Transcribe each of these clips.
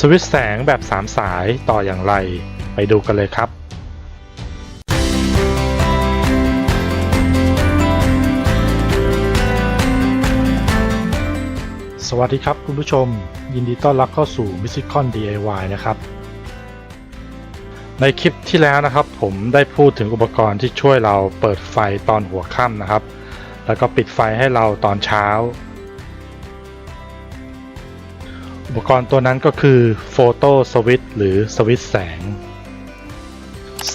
สวิตช์แสงแบบ 3 สายต่ออย่างไร ไปดูกันเลยครับสวัสดีครับคุณผู้ชม ยินดีต้อนรับเข้าสู่ m i s i c o n DIY นะครับ ในคลิปที่แล้วนะครับผมได้พูดถึงอุปกรณ์ที่ช่วยเราเปิดไฟตอนหัวค่ำนะครับ แล้วก็ปิดไฟให้เราตอนเช้า อุปกรณ์ตัวนั้นก็คือโฟโต้สวิตหรือสวิตแสง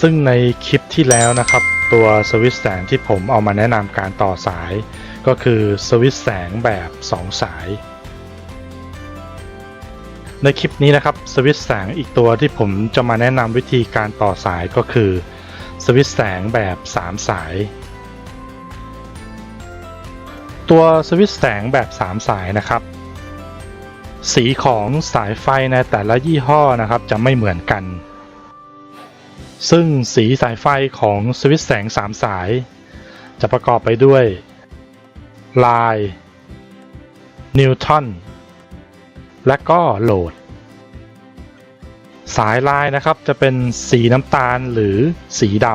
ซึ่งในคลิปที่แล้วนะครับ ตัวสวิตแสงที่ผมเอามาแนะนำการต่อสาย ก็คือสวิตแสงแบบ 2 สาย ในคลิปนี้นะครับสวิตแสงอีกตัวที่ผมจะมาแนะนำวิธีการต่อสายก็คือสวิตแสงแบบ 3 สาย ตัวสวิตแสงแบบ 3 สายนะครับ สีของสายไฟในแต่ละยี่ห้อนะครับจะไม่เหมือนกัน ซึ่งสีสายไฟของสวิตช์แสง3สาย จะประกอบไปด้วย ลาย นิวตันและก็โหลด สายลายนะครับจะเป็นสีน้ำตาลหรือสีด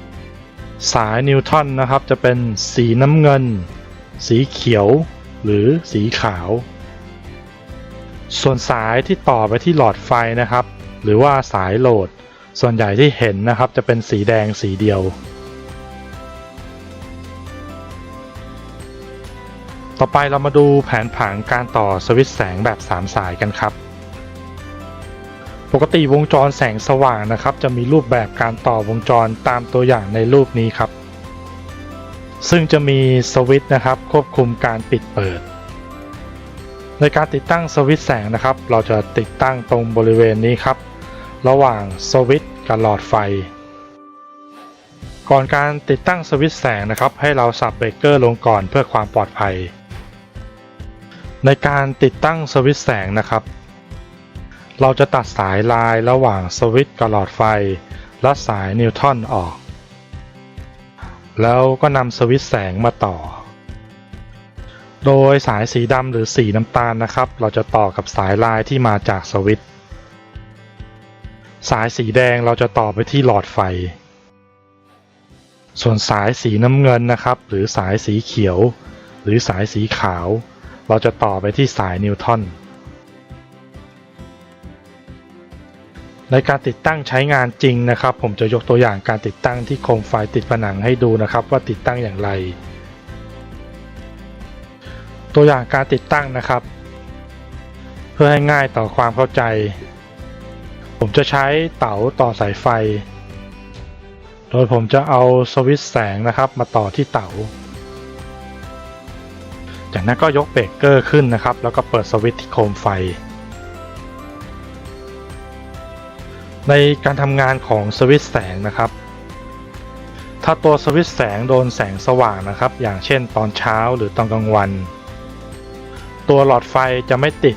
ำสายนิวตันนะครับจะเป็นสีน้ำเงิน สีเขียว หรือสีขาว ส่วนสายที่ต่อไปที่หลอดไฟนะครับ หรือว่าสายโหลด ส่วนใหญ่ที่เห็นนะครับจะเป็นสีแดงสีเดียว ต่อไปเรามาดูแผนผังการต่อสวิตช์แสงแบบ 3 สายกันครับ ปกติวงจรแสงสว่างนะครับ จะมีรูปแบบการต่อวงจรตามตัวอย่างในรูปนี้ครับ ซึ่งจะมีสวิตช์นะครับควบคุมการปิดเปิด ในการติดตั้งสวิตช์แสงนะครับ เราจะติดตั้งตรงบริเวณนี้ครับ ระหว่างสวิตช์กับหลอดไฟ ก่อนการติดตั้งสวิตช์แสงนะครับ ให้เราสับเบรกเกอร์ลงก่อนเพื่อความปลอดภัย ในการติดตั้งสวิตช์แสงนะครับ เราจะตัดสายลายระหว่างสวิตช์กับหลอดไฟ และสายนิวตันออก แล้วก็นำสวิตช์แสงมาต่อ โดยสายสีดำหรือสีน้ำตาลนะครับ เราจะต่อกับสายลายที่มาจากสวิตสายสีแดงเราจะต่อไปที่หลอดไฟ ส่วนสายสีน้ำเงินนะครับ หรือสายสีเขียว หรือสายสีขาว เราจะต่อไปที่สายนิวตันในการติดตั้งใช้งานจริงนะครับ ผมจะยกตัวอย่างการติดตั้งที่โคมไฟติดผนังให้ดูนะครับ ว่าติดตั้งอย่างไร ตัวอย่างการติดตั้งนะครับ เพื่อให้ง่ายต่อความเข้าใจ ผมจะใช้เต๋าต่อสายไฟ โดยผมจะเอาสวิตช์แสงนะครับมาต่อที่เต๋า จากนั้นก็ยกเบรกเกอร์ขึ้นนะครับ แล้วก็เปิดสวิตช์ที่โคมไฟ ในการทำงานของสวิตช์แสงนะครับถ้าตัวสวิตช์แสงโดนแสงสว่างนะครับ อย่างเช่นตอนเช้าหรือตอนกลางวัน ตัวหลอดไฟจะไม่ติด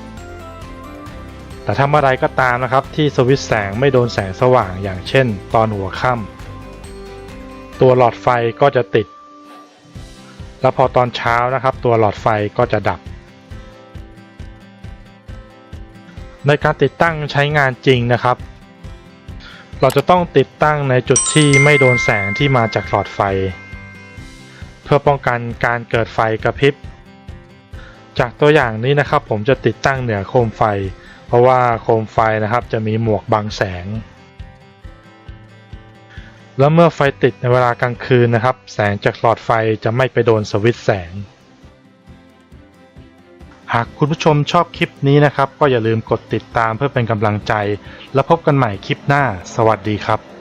แต่ถ้าเมื่อไรก็ตามนะครับที่สวิตช์แสงไม่โดนแสงสว่างอย่างเช่น ตอนหัวค่ำตัวหลอดไฟก็จะติด แล้วพอตอนเช้านะครับ ตัวหลอดไฟก็จะดับ ในการติดตั้งใช้งานจริงนะครับ เราจะต้องติดตั้งในจุดที่ไม่โดนแสงที่มาจากหลอดไฟ เพื่อป้องกันการเกิดไฟกระพริบ จากตัวอย่างนี้นะครับผมจะติดตั้งเหนือโคมไฟ เพราะว่าโคมไฟนะครับจะมีหมวกบังแสง แล้วเมื่อไฟติดในเวลากลางคืนนะครับ แสงจากหลอดไฟจะไม่ไปโดนสวิตช์แสง หากคุณผู้ชมชอบคลิปนี้นะครับ ก็อย่าลืมกดติดตามเพื่อเป็นกำลังใจ แล้วพบกันใหม่คลิปหน้า สวัสดีครับ